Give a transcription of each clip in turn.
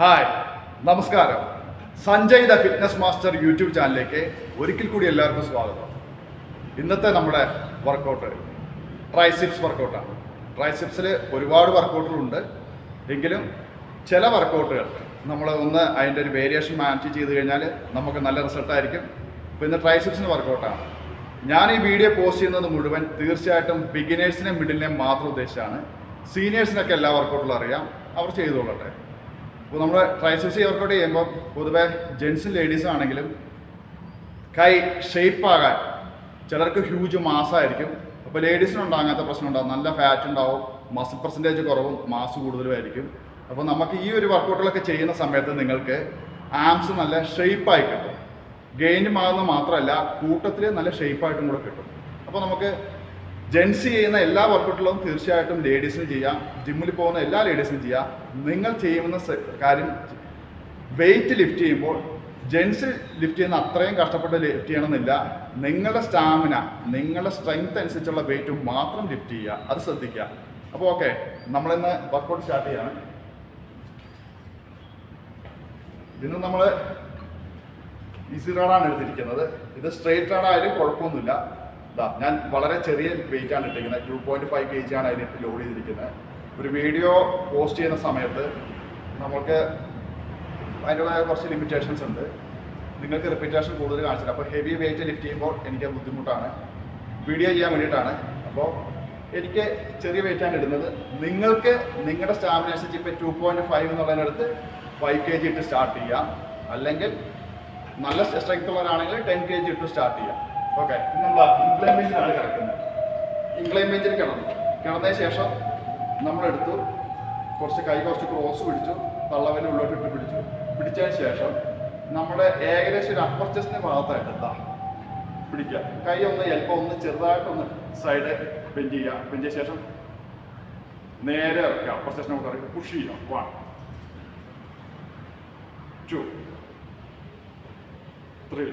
Hi നമസ്കാരം. Sanjay the fitness master YouTube ചാനലിലേക്ക് ഒരിക്കൽ കൂടി എല്ലാവർക്കും സ്വാഗതം. ഇന്നത്തെ നമ്മുടെ വർക്കൗട്ട് ട്രൈസിപ്സ് വർക്കൗട്ടാണ് ട്രൈസിപ്സിൽ ഒരുപാട് വർക്കൗട്ടുകളുണ്ട് എങ്കിലും ചില വർക്കൗട്ടുകൾ നമ്മൾ ഒന്ന് അതിന്റെ ഒരു വേരിയേഷൻ മാറ്റി ചെയ്ത് കഴിഞ്ഞാൽ നമുക്ക് നല്ല റിസൾട്ടായിരിക്കും ഇപ്പോൾ ഇന്ന് ട്രൈസിപ്സിന്റെ വർക്കൗട്ടാണ് ഞാൻ ഈ വീഡിയോ പോസ്റ്റ് ചെയ്യുന്നത് മുഴുവൻ തീർച്ചയായിട്ടും ബിഗിനേഴ്സിനെ മിഡിലിനെ മാത്രം ഉദ്ദേശിച്ചാണ്. സീനിയേഴ്സിനൊക്കെ എല്ലാ വർക്കൗട്ടുകളും അറിയാം. അവർ ചെയ്തോളട്ടെ. അപ്പോൾ നമ്മൾ ട്രൈസെപ്സ് വർക്കൗട്ട് ചെയ്യുമ്പോൾ പൊതുവെ ജെൻസും ലേഡീസും ആണെങ്കിലും കൈ ഷേപ്പ് ആകാൻ ചിലർക്ക് ഹ്യൂജ് മാസമായിരിക്കും അപ്പോൾ ലേഡീസിനുണ്ടാകും അങ്ങനത്തെ പ്രശ്നം ഉണ്ടാകും നല്ല ഫാറ്റ് ഉണ്ടാവും മസിൽ പെർസെന്റേജ് കുറവും മാസ് കൂടുതലുമായിരിക്കും. അപ്പോൾ നമുക്ക് ഈ ഒരു വർക്കൗട്ടുകളൊക്കെ ചെയ്യുന്ന സമയത്ത് നിങ്ങൾക്ക് ആംസ് നല്ല ഷേപ്പായി കിട്ടും. ഗെയിൻ മാറുന്ന മാത്രമല്ല കൂട്ടത്തിൽ നല്ല ഷേപ്പായിട്ടും കൂടെ കിട്ടും. അപ്പോൾ നമുക്ക് ജെൻസ് ചെയ്യുന്ന എല്ലാ വർക്കൗട്ടുകളും തീർച്ചയായിട്ടും ലേഡീസിന് ചെയ്യാം. ജിമ്മിൽ പോകുന്ന എല്ലാ ലേഡീസിനും ചെയ്യാം. നിങ്ങൾ ചെയ്യുന്ന കാര്യം വെയിറ്റ് ലിഫ്റ്റ് ചെയ്യുമ്പോൾ ജെൻസ് ലിഫ്റ്റ് ചെയ്യുന്ന അത്രയും കഷ്ടപ്പെട്ട് ലിഫ്റ്റ് ചെയ്യണമെന്നില്ല. നിങ്ങളുടെ സ്റ്റാമിന നിങ്ങളുടെ സ്ട്രെങ്ത് അനുസരിച്ചുള്ള വെയിറ്റ് മാത്രം ലിഫ്റ്റ് ചെയ്യുക. അത് ശ്രദ്ധിക്കുക. അപ്പോൾ ഓക്കെ നമ്മളിന്ന് വർക്കൗട്ട് സ്റ്റാർട്ട് ചെയ്യാണ്. ഇന്ന് നമ്മൾ ഈസി റാഡാണ് എടുത്തിരിക്കുന്നത്. ഇത് സ്ട്രെയിറ്റ് റാഡായാലും കുഴപ്പമൊന്നുമില്ല. ഞാൻ വളരെ ചെറിയ വെയിറ്റ് ആണ് ഇട്ടിരിക്കുന്നത്. Two point five K G ആണ് അതിന് ലോഡ് ചെയ്തിരിക്കുന്നത്. ഒരു വീഡിയോ പോസ്റ്റ് ചെയ്യുന്ന സമയത്ത് നമ്മൾക്ക് അതിന്റെതായ കുറച്ച് ലിമിറ്റേഷൻസ് ഉണ്ട്. നിങ്ങൾക്ക് റിപ്പീറ്റേഷൻ കൂടുതൽ കാണിച്ചില്ല. അപ്പോൾ ഹെവി വെയിറ്റ് ലിഫ്റ്റ് ചെയ്യുമ്പോൾ എനിക്ക് ബുദ്ധിമുട്ടാണ്. വീഡിയോ ചെയ്യാൻ വേണ്ടിയിട്ടാണ്. അപ്പോൾ എനിക്ക് ചെറിയ വെയിറ്റാണ് ഇടുന്നത്. നിങ്ങൾക്ക് നിങ്ങളുടെ സ്റ്റാമിന അനുസരിച്ച് ഇപ്പോൾ ടു പോയിന്റ് ഫൈവ് എന്നുള്ളതിനടുത്ത് ഫൈവ് കെ ജി ഇട്ട് സ്റ്റാർട്ട് ചെയ്യാം. അല്ലെങ്കിൽ നല്ല സ്ട്രെങ്ത് ഉള്ളവരാണെങ്കിൽ ടെൻ കെ ജി ഇട്ട് സ്റ്റാർട്ട് ചെയ്യാം. ഓക്കെ നമ്മൾ കിടന്നു. കിടന്നതിന് ശേഷം നമ്മളെടുത്തു കുറച്ച് കൈ കുറച്ച് ക്രോസ് പിടിച്ചു. തള്ളവനെ ഉള്ളോട്ട് ഇട്ട് പിടിച്ചു. പിടിച്ചതിന് ശേഷം നമ്മുടെ ഏകദേശം ഒരു അപ്പർ ചെസ്റ്റിന്റെ ഭാഗത്തായിട്ട് എന്താ പിടിക്കുക. കൈ ഒന്ന് ചിലപ്പോൾ ഒന്ന് ചെറുതായിട്ടൊന്ന് സൈഡ് ബെൻഡ് ചെയ്യുക. ബെൻഡ് ചെയ്ത ശേഷം നേരെ ഇറക്കുക. അപ്പർ ചെസ്റ്റിനെ കൊണ്ട് ഇറക്കി പുഷ് ചെയ്യുക. One two three,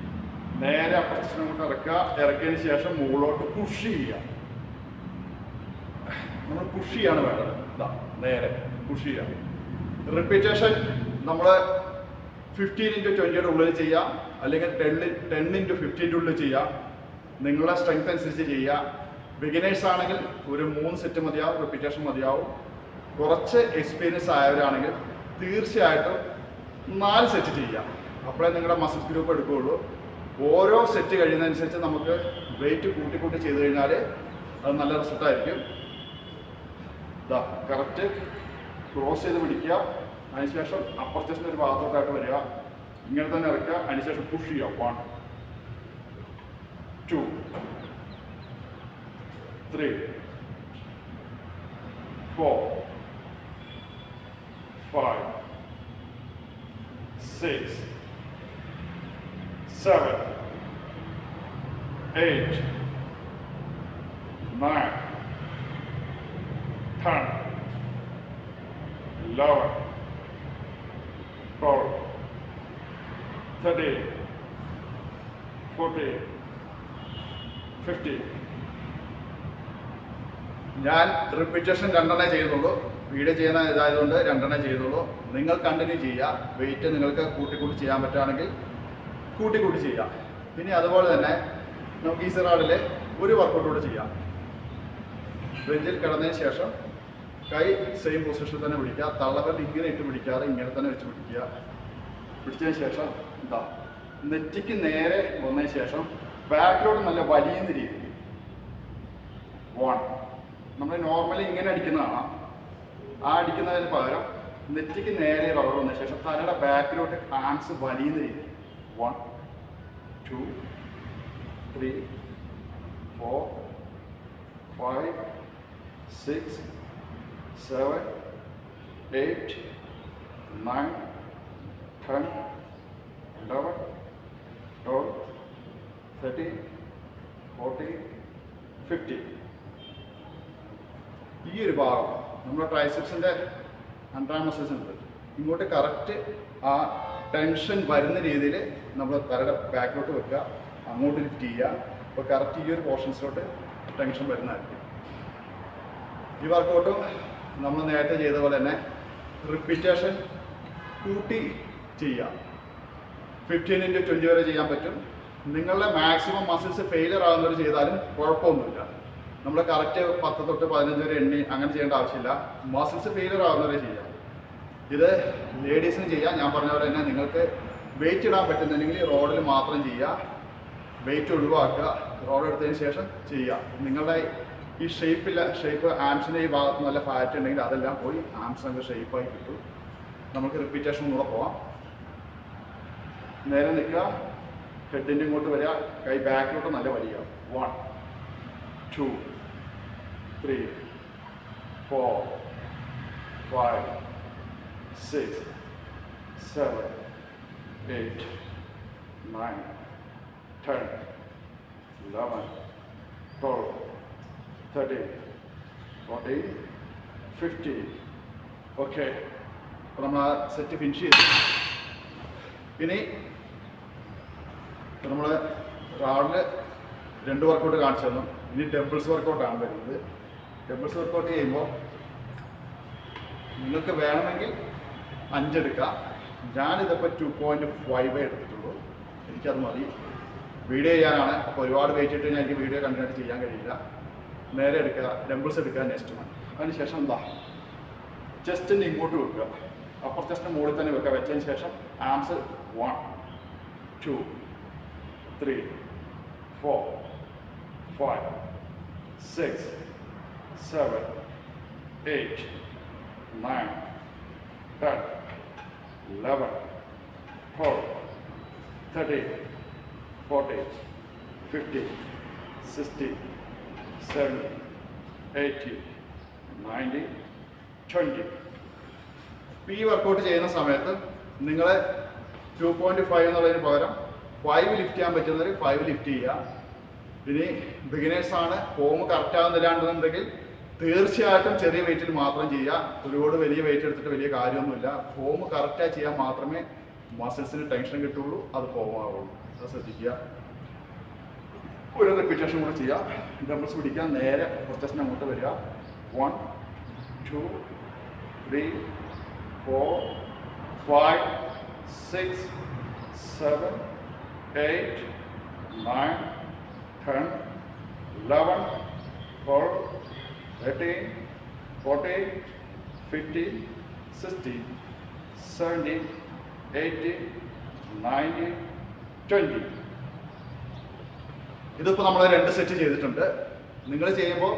നേരെ അപ്പുറത്തിന് കൊണ്ട് ഇറക്കുക. ഇറക്കിയതിന് ശേഷം മുകളിലോട്ട് പുഷ് ചെയ്യുക. നമ്മൾ പുഷ് ചെയ്യാണ് വേണ്ടത്. ഇതാ നേരെ പുഷ് ചെയ്യുക. റിപ്പീറ്റേഷൻ നമ്മൾ ഫിഫ്റ്റീൻ ഇന്റു ട്വന്റിയുടെ ഉള്ളിൽ ചെയ്യാം അല്ലെങ്കിൽ ടെൻ ടെൻ ഇന്റു ഫിഫ്റ്റീന്റെ ഉള്ളിൽ ചെയ്യാം നിങ്ങളുടെ സ്ട്രെങ്ത് അനുസരിച്ച് ചെയ്യുക. ബിഗിനേഴ്സ് ആണെങ്കിൽ ഒരു മൂന്ന് സെറ്റ് മതിയാവും റിപ്പീറ്റേഷൻ മതിയാവും. കുറച്ച് എക്സ്പീരിയൻസ് ആയവരാണെങ്കിൽ തീർച്ചയായിട്ടും നാല് സെറ്റ് ചെയ്യാം അപ്പോഴേ നിങ്ങളുടെ മസിൽ ഗ്രൂപ്പ് എടുക്കുകയുള്ളൂ. ഓരോ സെറ്റ് കഴിയുന്നതനുസരിച്ച് നമുക്ക് വെയിറ്റ് കൂട്ടി കൂട്ടി ചെയ്ത് കഴിഞ്ഞാൽ അത് നല്ല റിസൾട്ടായിരിക്കും ഇതാ കറക്റ്റ് ക്രോസ് ചെയ്ത് പിടിക്കുക. അതിനുശേഷം അപ്പർ ഒരു ഭാഗത്തോട്ടായിട്ട് വരിക. ഇങ്ങനെ തന്നെ ഇറക്കുക. അതിനുശേഷം പുഷ് ചെയ്യുക. One two three four five six seven, eight, nine, ten, eleven, twelve, thirteen, fourteen, fifteen. ഞാൻ റിപ്പീറ്റേഷൻ രണ്ടെണ്ണേ ചെയ്തുള്ളൂ. വീഡിയോ ചെയ്യുന്ന ഇതായതുകൊണ്ട് രണ്ടെണ്ണേ ചെയ്തുള്ളൂ. നിങ്ങൾ കണ്ടിന്യൂ ചെയ്യുക. വെയിറ്റ് നിങ്ങൾക്ക് കൂട്ടി കൂട്ടി ചെയ്യാൻ പറ്റുകയാണെങ്കിൽ കൂട്ടിക്കൂട്ടി ചെയ്യുക. പിന്നെ അതുപോലെ തന്നെ നമുക്ക് ഈ സെറാഡിലെ ഒരു വർക്കൗട്ട് കൂടെ ചെയ്യാം. ബെഞ്ചിൽ കിടന്നതിന് ശേഷം കൈ സെയിം പൊസിഷനിൽ തന്നെ പിടിക്കുക. തള്ളവൽ ഇങ്ങനെ ഇട്ട് പിടിക്കാതെ ഇങ്ങനെ തന്നെ വെച്ച് പിടിക്കുക. പിടിച്ചതിന് ശേഷം എന്താ നെറ്റിക്ക് നേരെ വന്നതിന് ശേഷം ബാക്കിലോട്ട് നല്ല വലിയുന്ന രീതിയിൽ വൺ നമ്മൾ നോർമലി ഇങ്ങനെ അടിക്കുന്നതാണ്. ആ അടിക്കുന്നതിന് പകരം നെറ്റിക്ക് നേരെ റബ്ബർ വന്നതിന് ശേഷം തലയുടെ ബാക്കിലോട്ട് ഹാൻഡ്സ് വലിയുന്ന രീതി one two, three, four, five, six, seven, eight, nine, ten, eleven twelve thirteen fourteen fifty ഈ ഒരു ഭാഗം നമ്മുടെ ട്രൈസെപ്സിന്റെ അണ്ടർ മസിൽസ് ഉണ്ട്. ഇങ്ങോട്ട് കറക്റ്റ് ആ ടെൻഷൻ വരുന്ന രീതിയിൽ നമ്മൾ തലയുടെ ബാക്കിലോട്ട് വെക്കുക. അങ്ങോട്ട് ലിഫ്റ്റ് ചെയ്യുക. അപ്പോൾ കറക്റ്റ് ഈ ഒരു പോർഷൻസിലോട്ട് ടെൻഷൻ വരുന്നതായിരിക്കും. ഈ വർക്കൗട്ടും നമ്മൾ നേരത്തെ ചെയ്ത പോലെ തന്നെ റിപ്പീറ്റേഷൻ കൂട്ടി ചെയ്യാം ഫിഫ്റ്റീൻ ഇന്റു ട്വന്റി വരെ ചെയ്യാൻ പറ്റും. നിങ്ങളുടെ മാക്സിമം മസിൽസ് ഫെയിലിയർ ആകുന്നവർ ചെയ്താലും കുഴപ്പമൊന്നുമില്ല. നമ്മൾ കറക്റ്റ് പത്ത് തൊട്ട് പതിനഞ്ച് വരെ എണ്ണി അങ്ങനെ ചെയ്യേണ്ട ആവശ്യമില്ല. മസിൽസ് ഫെയിലിയർ ആകുന്നവരെ ചെയ്യാം. ഇത് ലേഡീസിന് ചെയ്യാം. ഞാൻ പറഞ്ഞ പോലെ തന്നെ നിങ്ങൾക്ക് വെയിറ്റ് ഇടാൻ പറ്റുന്നുണ്ടെങ്കിൽ റോഡിൽ മാത്രം ചെയ്യുക. വെയിറ്റ് ഒഴിവാക്കുക റോഡ് എടുത്തതിന് ശേഷം ചെയ്യുക. നിങ്ങളുടെ ഈ ഷേപ്പില്ല ഷേപ്പ് ആംസിന്റെ ഈ ഭാഗത്ത് നല്ല ഫാറ്റ് ഉണ്ടെങ്കിൽ അതെല്ലാം പോയി ആംസ് നമുക്ക് ഷേപ്പായി കിട്ടും. നമുക്ക് റിപ്പീറ്റേഷൻ കൂടെ പോവാം. നേരെ നിൽക്കുക. ഹെഡിന്റെ ഇങ്ങോട്ട് വരിക. കൈ ബാക്കിലോട്ട് നല്ല വലിയ. One two three four five six seven eight nine ten eleven twelve thirteen fourteen fifteen okay അപ്പോൾ നമ്മൾ ആ സെറ്റ് ഫിനിഷ് ചെയ്തു. ഇനി നമ്മൾ രാവിലെ രണ്ട് വർക്കൗട്ട് കാണിച്ചു തന്നു. ഇനി ഡബിൾസ് വർക്കൗട്ടാണ് വരുന്നത്. ഡബിൾസ് വർക്കൗട്ട് ചെയ്യുമ്പോൾ നിങ്ങൾക്ക് വേണമെങ്കിൽ അഞ്ചെടുക്കാം. ഞാനിതിപ്പോൾ ടു പോയിന്റ് ഫൈവേ എടുത്തിട്ടുള്ളൂ. എനിക്കത് മതി. വീഡിയോ ചെയ്യാനാണ്. അപ്പോൾ ഒരുപാട് വെയിറ്റ് ഇട്ട് എനിക്ക് വീഡിയോ കണ്ടിട്ട് ചെയ്യാൻ കഴിയില്ല. നേരെ എടുക്കുക. ഡംബിൾസ് എടുക്കുക നെക്സ്റ്റ് മൺ അതിനുശേഷം എന്താ? ചെസ്റ്റിന്റെ ഇങ്ങോട്ട് വെക്കുക. അപ്പർ ചെസ്റ്റിന്റെ മുകളിൽ തന്നെ വെക്കുക. വെച്ചതിന് ശേഷം arms one two three four five six seven eight nine, ten, eleven, twelve, thirteen, fourteen, fifty sixty seventy eighty ninety twenty ഈ വർക്കൗട്ട് ചെയ്യുന്ന സമയത്ത് നിങ്ങളെ ടു പോയിന്റ് ഫൈവ് എന്നുള്ളതിന് പകരം ഫൈവ് ലിഫ്റ്റ് ചെയ്യാൻ പറ്റുന്നവർ ഫൈവ് ലിഫ്റ്റ് ചെയ്യുക. ഇനി ബിഗിനേഴ്സ് ആണ് ഫോം കറക്റ്റ് ആകുന്നില്ലാണ്ടെന്നുണ്ടെങ്കിൽ തീർച്ചയായിട്ടും ചെറിയ വെയിറ്റിൽ മാത്രം ചെയ്യുക. ഒരുപാട് വലിയ വെയിറ്റ് എടുത്തിട്ട് വലിയ കാര്യമൊന്നുമില്ല. ഫോം കറക്റ്റായി ചെയ്യാൻ മാത്രമേ മസിൽസിന് ടെൻഷൻ കിട്ടുള്ളൂ അത് ഫോം ആവുള്ളൂ. അത് ശ്രദ്ധിക്കുക. ഒരു റെപ്പിറ്റേഷൻ കൂടെ ചെയ്യുക. ഡംബിൾസ് പിടിക്കുക. നേരെ പ്രൊസ്റ്റസിന് അങ്ങോട്ട് വരിക. One two three four five six seven eight nine ten eleven twelve thirteen fourteen fifteen sixteen seventeen eighteen nineteen twenty ഇതിപ്പോൾ നമ്മൾ രണ്ട് സെറ്റ് ചെയ്തിട്ടുണ്ട്. നിങ്ങൾ ചെയ്യുമ്പോൾ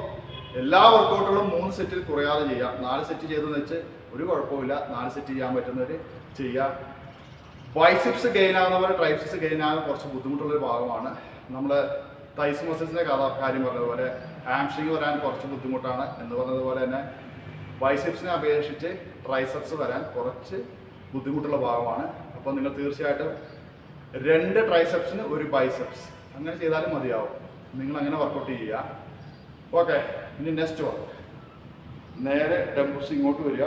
എല്ലാ വർക്കൗട്ടുകളും മൂന്ന് സെറ്റിൽ കുറയാതെ ചെയ്യാം നാല് സെറ്റ് ചെയ്തെന്ന് വെച്ച് ഒരു കുഴപ്പമില്ല നാല് സെറ്റ് ചെയ്യാൻ പറ്റുന്നവർ ചെയ്യുക. ബൈസിപ്സ് ഗെയിൻ ആകുന്നവർ ട്രൈസിപ്സ് ഗെയിൻ ആകാൻ കുറച്ച് ബുദ്ധിമുട്ടുള്ളൊരു ഭാഗമാണ്. നമ്മൾ തൈസ് മസിൽസിന്റെ കഥ കാര്യം പറഞ്ഞതുപോലെ ഹാംസ്ട്രിങ് വരാൻ കുറച്ച് ബുദ്ധിമുട്ടാണ് എന്ന് പറഞ്ഞതുപോലെ തന്നെ ബൈസിപ്സിനെ അപേക്ഷിച്ച് ട്രൈസെപ്സ് വരാൻ കുറച്ച് ബുദ്ധിമുട്ടുള്ള ഭാഗമാണ്. അപ്പോൾ നിങ്ങൾ തീർച്ചയായിട്ടും രണ്ട് ട്രൈസെപ്സിന് ഒരു ബൈസെപ്സ് അങ്ങനെ ചെയ്താലും മതിയാവും. നിങ്ങൾ അങ്ങനെ വർക്കൗട്ട് ചെയ്യുക. ഓക്കെ ഇനി നെക്സ്റ്റ് വർക്ക് നേരെ ഡംബിൾസ് ഇങ്ങോട്ട് വരിക.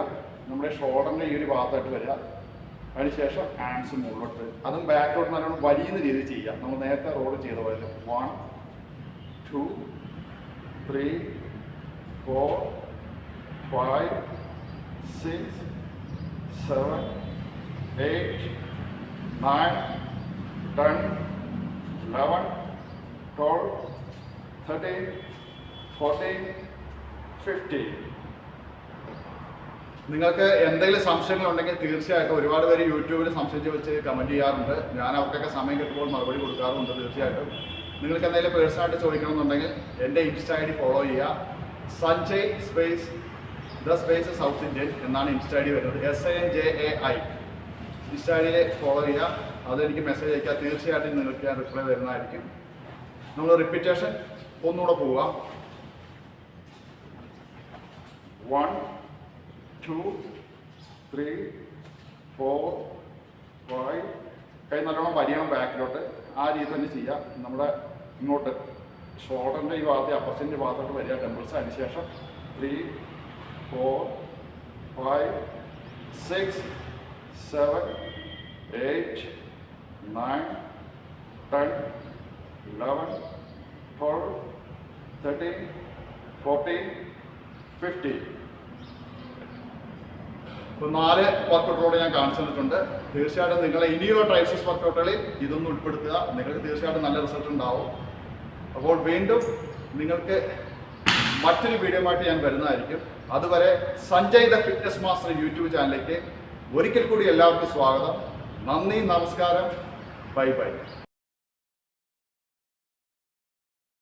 നമ്മുടെ ഷോൾഡറിന്റെ ഈ ഒരു ഭാഗത്തായിട്ട് വരിക. അതിനുശേഷം ഹാൻഡ്സ് മുകളിലോട്ട്. അതും ബാക്കിലോട്ട് നല്ലോണം വലിയുന്ന രീതിയിൽ ചെയ്യാം നമ്മൾ നേരത്തെ റോഡ് ചെയ്ത പോലെ one two three four five six seven eight nine ten eleven twelve thirteen fourteen fifteen നിങ്ങൾക്ക് എന്തെങ്കിലും സംശയങ്ങളുണ്ടെങ്കിൽ തീർച്ചയായിട്ടും ഒരുപാട് പേര് യൂട്യൂബിൽ സംശയിച്ച് വെച്ച് കമന്റ് ചെയ്യാറുണ്ട്. ഞാൻ അവർക്കൊക്കെ സമയം കിട്ടുമ്പോൾ മറുപടി കൊടുക്കാറുണ്ട് തീർച്ചയായിട്ടും. നിങ്ങൾക്ക് എന്തെങ്കിലും പേഴ്സണായിട്ട് ചോദിക്കണമെന്നുണ്ടെങ്കിൽ എന്റെ ഇൻസ്റ്റാ ഐ ഡി ഫോളോ ചെയ്യുക. Sanjay space the space South Indian എന്നാണ് ഇൻസ്റ്റാ ഐ ഡി വരുന്നത്. S I N J A I insta I ഡിയിൽ ഫോളോ ചെയ്യുക. അതെനിക്ക് മെസ്സേജ് അയക്കുക തീർച്ചയായിട്ടും നിങ്ങൾക്ക് ഞാൻ റിപ്ലൈ തരുന്നതായിരിക്കും. നമ്മൾ റിപ്പീറ്റേഷൻ ഒന്നുകൂടെ പോവുക. One two three four five കൈ നല്ലോണം വലിയണം ബാക്കിലോട്ട് ആ രീതി തന്നെ ചെയ്യാം നമ്മുടെ ഇങ്ങോട്ട് ഷോൾഡറിന്റെ ഈ ഭാഗത്തെ അപ്പർച്ചിന്റെ ഭാഗത്തോട്ട് വരിക. ഡംബിൾസ് അതിന് ശേഷം three four five six seven eight nine ten eleven twelve thirteen fourteen fifteen ഇപ്പോൾ നാല് വർക്കൗട്ടുകളോട് ഞാൻ കാണിച്ചു തന്നിട്ടുണ്ട്. തീർച്ചയായിട്ടും നിങ്ങളെ ഇനിയുള്ള ട്രൈസസ് വർക്കൗട്ടുകളിൽ ഇതൊന്നും ഉൾപ്പെടുത്തുക. നിങ്ങൾക്ക് തീർച്ചയായിട്ടും നല്ല റിസൾട്ട് ഉണ്ടാവും. അപ്പോൾ വീണ്ടും നിങ്ങൾക്ക് മറ്റൊരു വീഡിയോ ആയിട്ട് ഞാൻ വരുന്നതായിരിക്കും. അതുവരെ Sanjay the fitness master YouTube ചാനലിലേക്ക് ഒരിക്കൽ കൂടി എല്ലാവർക്കും സ്വാഗതം. നന്ദി നമസ്കാരം. Bye bye